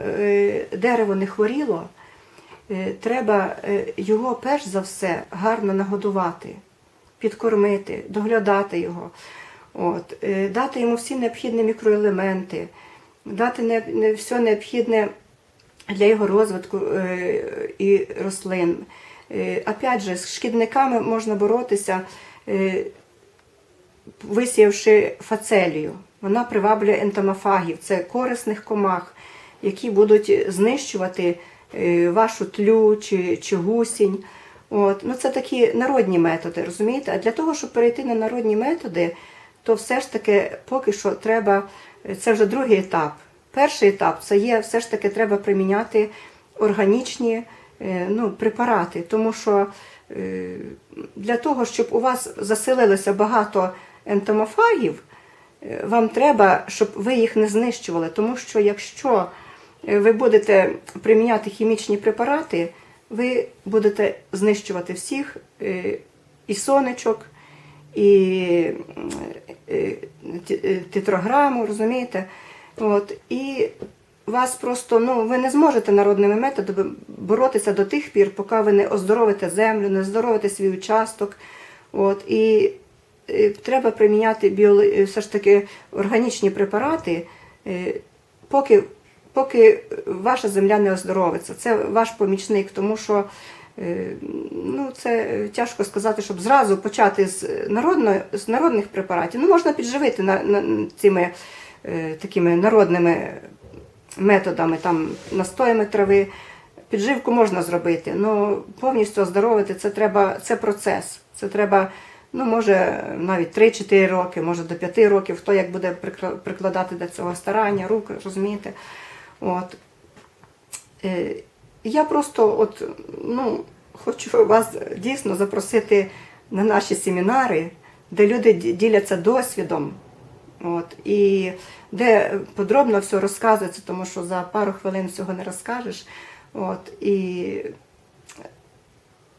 е, дерево не хворіло, е, треба е, його перш за все гарно нагодувати, підкормити, доглядати його, от, дати йому всі необхідні мікроелементи, дати все необхідне для його розвитку і рослин. Опять же, з шкідниками можна боротися, висіявши фацелію. Вона приваблює ентомофагів, це корисних комах, які будуть знищувати е, вашу тлю чи, чи гусінь. От. Ну, це такі народні методи, розумієте? А для того, щоб перейти на народні методи, то все ж таки поки що треба, це вже другий етап. Перший етап це є все ж таки треба приміняти органічні е, ну, препарати, тому що е, для того, щоб у вас заселилося багато ентомофагів, вам треба, щоб ви їх не знищували. Тому що якщо ви будете приміняти хімічні препарати, ви будете знищувати всіх е, і сонечок, і е, е, тетраграму, розумієте? От, і вас просто, ну, ви не зможете народними методами боротися до тих пір, поки ви не оздоровите землю, не оздоровите свій участок. От, і е, треба приміняти біоли... е, все ж таки органічні препарати, е, поки, поки ваша земля не оздоровиться. Це ваш помічник, тому що е, ну, це тяжко сказати, щоб зразу почати з, народно, з народних препаратів. Ну, можна підживити на, на, цими е, такими народними методами, там, настоями трави. Підживку можна зробити, але повністю оздоровити це треба, це процес. Це треба, ну, може, навіть 3-4 роки, може до 5 років, хто як буде прикла- прикладати до цього старання, рук, розумієте. От. Е, Я просто от, ну, хочу вас дійсно запросити на наші семінари, де люди діляться досвідом. От, і де подробно все розказується, тому що за пару хвилин всього не розкажеш. От, і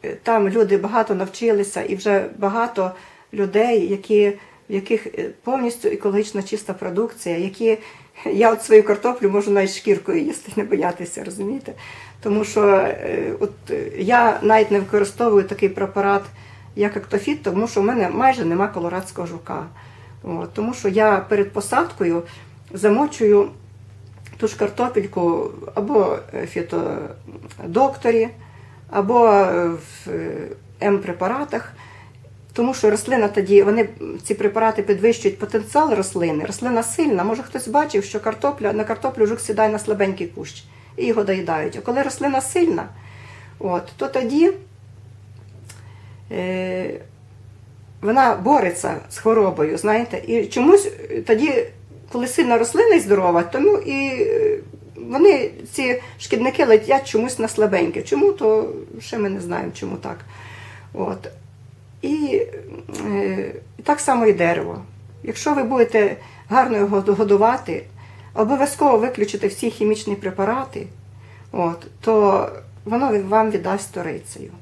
е, там люди багато навчилися, і вже багато людей, які, в яких е, повністю екологічно чиста продукція, які я от свою картоплю можу навіть шкіркою їсти, не боятися, розумієте? Тому що е, от, е, я навіть не використовую такий препарат, як актофіт, тому що в мене майже нема колорадського жука. От, тому що я перед посадкою замочую ту ж картопельку або в фітодокторі, або в е, М-препаратах. Тому що рослина тоді, вони ці препарати підвищують потенціал рослини. Рослина сильна. Може хтось бачив, що картопля на картоплю жук сідає на слабенький кущ і його доїдають. А коли рослина сильна, от, то тоді е, вона бореться з хворобою, знаєте, і чомусь тоді, коли сильна рослина і здорова, тому і е, вони, ці шкідники летять чомусь на слабеньке. Чому, то ще ми не знаємо, чому так. От. І е, так само і дерево. Якщо ви будете гарно його годувати, обов'язково виключите всі хімічні препарати, от, то воно вам віддасть сторицею.